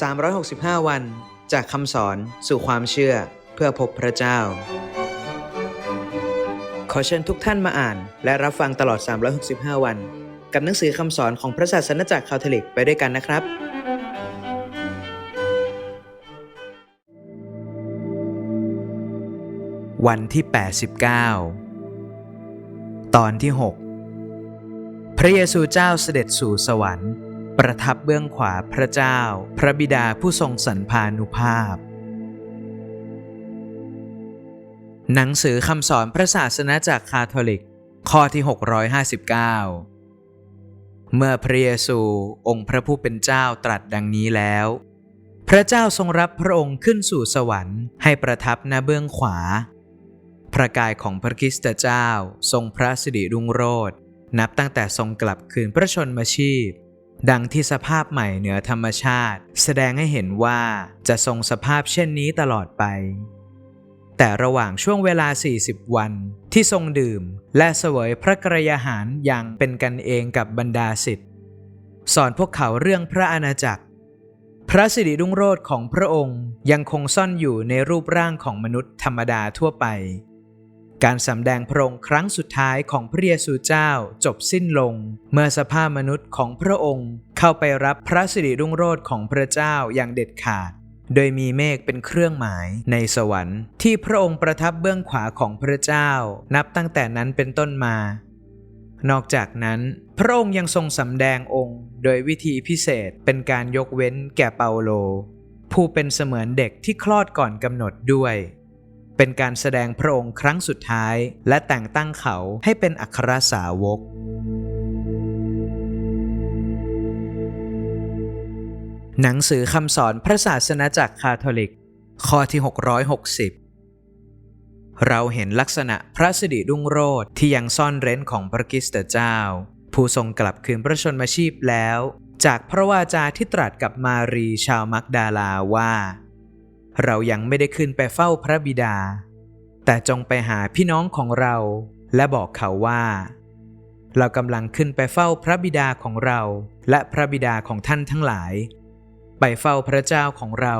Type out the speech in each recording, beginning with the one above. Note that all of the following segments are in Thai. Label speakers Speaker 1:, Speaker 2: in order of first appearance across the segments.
Speaker 1: 365 วัน จากคำสอนสู่ความเชื่อเพื่อพบพระเจ้า ขอเชิญทุกท่านมาอ่าน และรับฟังตลอด 365 วัน กับหนังสือคำสอนของพระศาสนจักรคาทอลิกไปด้วยกันนะครับ วันที่ 89 ตอนที่ 6 พระเยซูเจ้าเสด็จสู่สวรรค์ ประทับเบื้องขวาพระเจ้า พระบิดาผู้ทรงสันพานุภาพ หนังสือคำสอนพระศาสนาจากรคาทอลิก ข้อที่ 659 เมื่อพระเยซูองค์พระผู้เป็นเจ้าตรัสดังนี้แล้ว พระเจ้าทรงรับพระองค์ขึ้นสู่สวรรค์ให้ประทับณเบื้องขวา พระกายของพระคริสตเจ้าทรงพระสิริรุ่งโรจน์นับตั้งแต่ทรงกลับคืนพระชนมชีพ ดังที่สภาพใหม่เหนือธรรมชาติ แสดงให้เห็นว่าจะทรงสภาพเช่นนี้ตลอดไป แต่ระหว่างช่วงเวลา 40 วันที่ทรงดื่ม และเสวยพระกรยาหารอย่างเป็นกันเองกับบรรดาสิทธิ์สอนพวกเขาเรื่องพระอาณาจักร พระสิริรุ่งโรจน์ของพระองค์ยังคงซ่อนอยู่ในรูปร่างของมนุษย์ธรรมดาทั่วไป การสำแดงพระองค์ครั้งสุดท้ายของพระเยซูเจ้าจบสิ้นลง เมื่อสภาพมนุษย์ของพระองค์เข้าไปรับพระสิริรุ่งโรจน์ของพระเจ้าอย่างเด็ดขาด โดยมีเมฆเป็นเครื่องหมายในสวรรค์ ที่พระองค์ประทับเบื้องขวาของพระเจ้า นับตั้งแต่นั้นเป็นต้นมา นอกจากนั้น พระองค์ยังทรงสำแดงองค์ โดยวิธีพิเศษเป็นการยกเว้นแก่เปาโล ผู้เป็นเสมือนเด็กที่คลอดก่อนกำหนดด้วย เป็นการแสดงพระองค์ครั้งสุดท้าย และแต่งตั้งเขาให้เป็นอัครสาวกหนังสือคำสอนพระศาสนาจักรคาทอลิก ข้อที่ 660 เราเห็นลักษณะพระสิริรุ่งโรจน์ที่ยังซ่อนเร้นของพระคริสตเจ้า ผู้ทรงกลับคืนพระชนมาชีพแล้ว จากพระวาจาที่ตรัสกับมารีชาวมักดาลาว่า เรายังไม่ได้ขึ้นไปเฝ้าพระบิดา แต่จงไปหาพี่น้องของเราและบอกเขาว่า เรากำลังขึ้นไปเฝ้าพระบิดาของเราและพระบิดาของท่านทั้งหลาย ไปเฝ้าพระเจ้าของเรา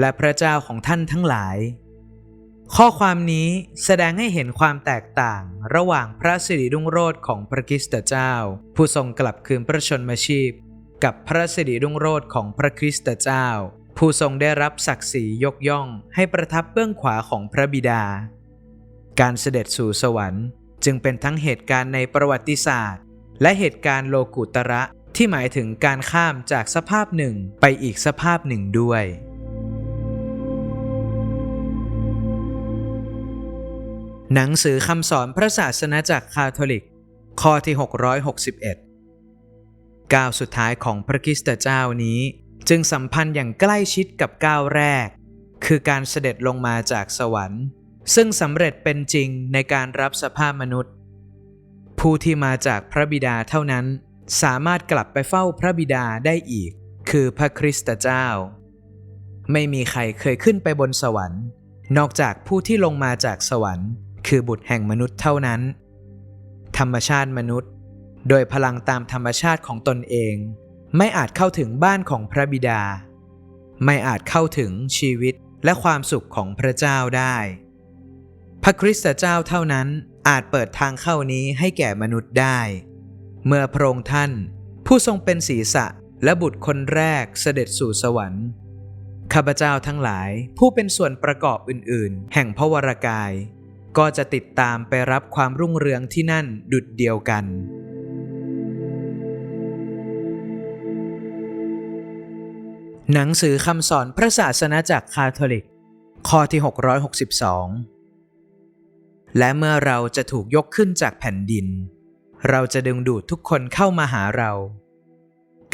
Speaker 1: และพระเจ้าของท่านทั้งหลาย ข้อความนี้แสดงให้เห็นความแตกต่างระหว่างพระสิริรุ่งโรจน์ของพระคริสตเจ้า ผู้ทรงกลับคืนพระชนมาชีพ กับพระสิริรุ่งโรจน์ของพระคริสตเจ้า ผู้ทรงได้รับศักดิ์ศรียกย่องให้ประทับเบื้องขวาของพระบิดา การเสด็จสู่สวรรค์ จึงเป็นทั้งเหตุการณ์ในประวัติศาสตร์ และเหตุการณ์โลกุตระที่หมายถึงการข้ามจากสภาพหนึ่งไปอีกสภาพหนึ่งด้วย หนังสือคำสอนพระศาสนาจักรคาทอลิก ข้อที่ 661 ก้าวสุดท้ายของพระคริสตเจ้านี้ จึงสัมพันธ์อย่างใกล้ชิดกับก้าวแรก คือการเสด็จลงมาจากสวรรค์ ซึ่งสำเร็จเป็นจริงในการรับสภาพมนุษย์ ผู้ที่มาจากพระบิดาเท่านั้น สามารถกลับไปเฝ้าพระบิดาได้อีก คือพระคริสตเจ้า ไม่มีใครเคยขึ้นไปบนสวรรค์ นอกจากผู้ที่ลงมาจากสวรรค์ คือบุตรแห่งมนุษย์เท่านั้น ธรรมชาติมนุษย์ โดยพลังตามธรรมชาติของตนเอง ไม่อาจเข้าถึงบ้านของพระบิดา ไม่อาจเข้าถึงชีวิตและความสุขของพระเจ้าได้ พระคริสตเจ้าเท่านั้นอาจเปิดทางเข้านี้ให้แก่มนุษย์ได้ เมื่อพระองค์ท่าน ผู้ทรงเป็นศีรษะและบุตรคนแรกเสด็จสู่สวรรค์ข้าพเจ้าทั้งหลายผู้เป็นส่วนประกอบอื่น ๆ แห่งพระวรากาย ก็จะติดตามไปรับความรุ่งเรืองที่นั่นดุดเดียวกัน หนังสือคำสอนพระศาสนาจากรคาทอลิก ข้อที่ 662 และเมื่อเราจะถูกยกขึ้นจากแผ่นดิน เราจะดึงดูดทุกคนเข้ามาหาเรา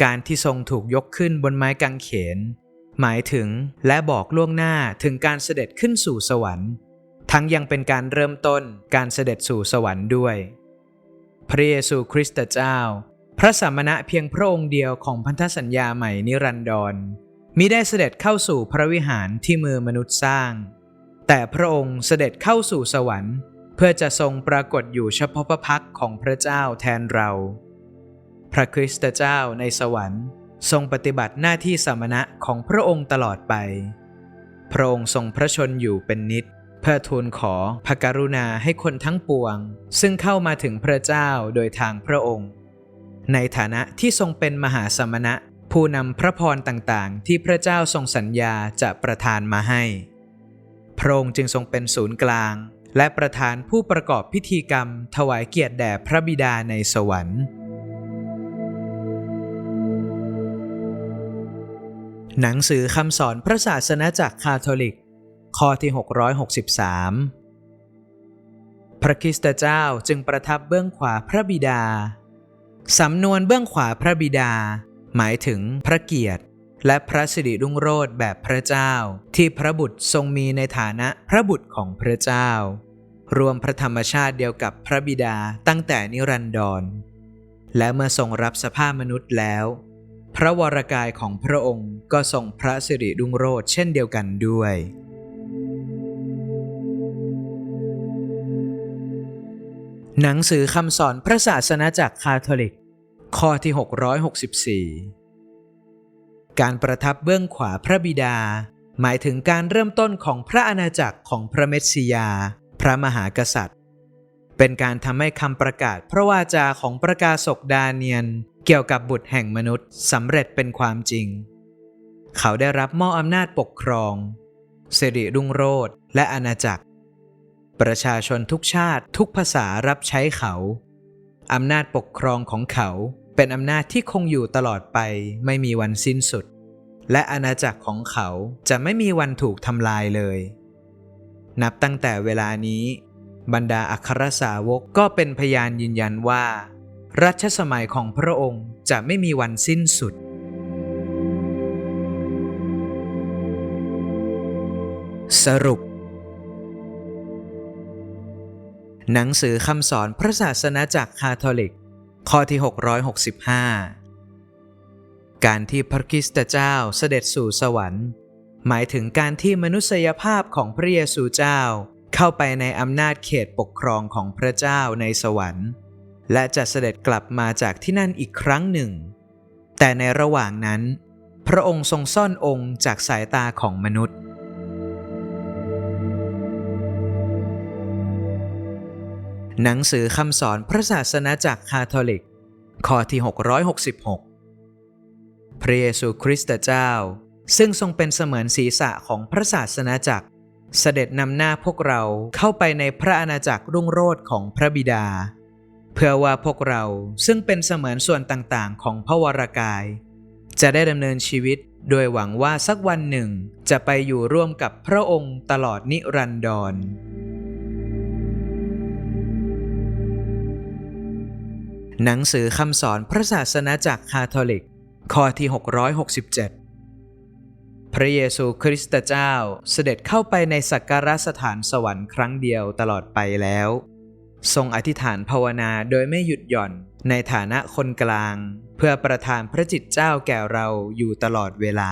Speaker 1: การที่ทรงถูกยกขึ้นบนไม้กางเขน หมายถึงและบอกล่วงหน้าถึงการเสด็จขึ้นสู่สวรรค์ ทั้งยังเป็นการเริ่มต้นการเสด็จสู่สวรรค์ด้วย พระเยซูคริสต์เจ้า พระสามณะเพียงพระองค์เดียวของพันธสัญญาใหม่นิรันดร มิได้เสด็จเข้าสู่พระวิหารที่มือมนุษย์สร้าง แต่พระองค์เสด็จเข้าสู่สวรรค์ เพื่อจะทรงปรากฏอยู่เฉพาะพระพักของพระเจ้าแทนเรา พระคริสตเจ้าในสวรรค์ ทรงปฏิบัติหน้าที่สมณะของพระองค์ตลอดไป พระองค์ทรงพระชนอยู่เป็นนิดเพื่อทูลขอพระกรุณาให้คนทั้งปวง ซึ่งเข้ามาถึงพระเจ้าโดยทางพระองค์ ในฐานะที่ทรงเป็นมหาสมณะ ผู้นำพระพรต่างๆ ที่พระเจ้าทรงสัญญาจะประทานมาให้ พระองค์จึงทรงเป็นศูนย์กลาง และประธานผู้ประกอบพิธีกรรม ถวายเกียรติแด่พระบิดาในสวรรค์ หนังสือคำสอนพระศาสนาจักรคาทอลิก ข้อที่ 663 พระคริสตเจ้าจึงประทับเบื้องขวาพระบิดา สำนวนเบื้องขวาพระบิดา หมายถึงพระเกียรติ และพระสิริรุ่งโรจน์แบบพระเจ้า ที่พระบุตรทรงมีในฐานะพระบุตรของพระเจ้า รวมพระธรรมชาติเดียวกับพระบิดาตั้งแต่นิรันดร และเมื่อทรงรับสภาพมนุษย์แล้ว พระวรกายของพระองค์ก็ทรงพระสิริรุ่งโรจน์เช่นเดียวกันด้วยหนังสือคำสอนพระศาสนาจักคาทอลิก ข้อที่ 664 การประทับเบื้องขวาพระบิดา หมายถึงการเริ่มต้นของพระอาณาจักรของพระเมสสิยา พระมหากษัตริย์ เป็นการทำให้คำประกาศพระวาจาของประกาศกดาเนียน เกี่ยวกับบุตรแห่งมนุษย์สำเร็จเป็นความจริง เขาได้รับมอบอำนาจปกครองสิริรุ่งโรจน์และอาณาจักร ประชาชนทุกชาติทุกภาษารับใช้เขาอำนาจปกครองของเขา เป็นอำนาจที่คงอยู่ตลอดไปไม่มีวันสิ้นสุด และอาณาจักรของเขาจะไม่มีวันถูกทำลายเลย นับตั้งแต่เวลานี้ บรรดาอัครสาวกก็เป็นพยานยืนยันว่า รัชสมัยของพระองค์จะไม่มีวันสิ้นสุดสรุป หนังสือคำสอนพระศาสนาจักคาทอลิก ข้อที่ 665 การที่พระคริสตเจ้าเสด็จสู่สวรรค์ หมายถึงการที่มนุษยภาพของพระเยซูเจ้าเข้าไปในอำนาจเขตปกครองของพระเจ้าในสวรรค์ และจะเสด็จกลับมาจากที่นั่นอีกครั้งหนึ่ง แต่ในระหว่างนั้น พระองค์ทรงซ่อนองค์จากสายตาของมนุษย์ หนังสือคำสอนพระศาสนาจักรคาทอลิก ข้อที่ 666 พระเยซูคริสต์เจ้า ซึ่งทรงเป็นเสมือนศีรษะของพระศาสนาจักร เสด็จนำหน้าพวกเราเข้าไปในพระอาณาจักรรุ่งโรจน์ของพระบิดา เพื่อว่าพวกเราซึ่งเป็นเสมือนส่วนต่างๆ ของพระวรากาย จะได้ดำเนินชีวิตโดยหวังว่าสักวันหนึ่งจะไปอยู่ร่วมกับพระองค์ตลอดนิรันดร หนังสือคำสอนพระศาสนาจักคาทอลิก ข้อที่ 667 พระเยซูคริสต์เจ้าเสด็จเข้าไปในสักการสถานสวรรค์ครั้งเดียวตลอดไปแล้ว ทรงอธิษฐานภาวนาโดยไม่หยุดหย่อนในฐานะคนกลาง เพื่อประทานพระจิตเจ้าแก่เราอยู่ตลอดเวลา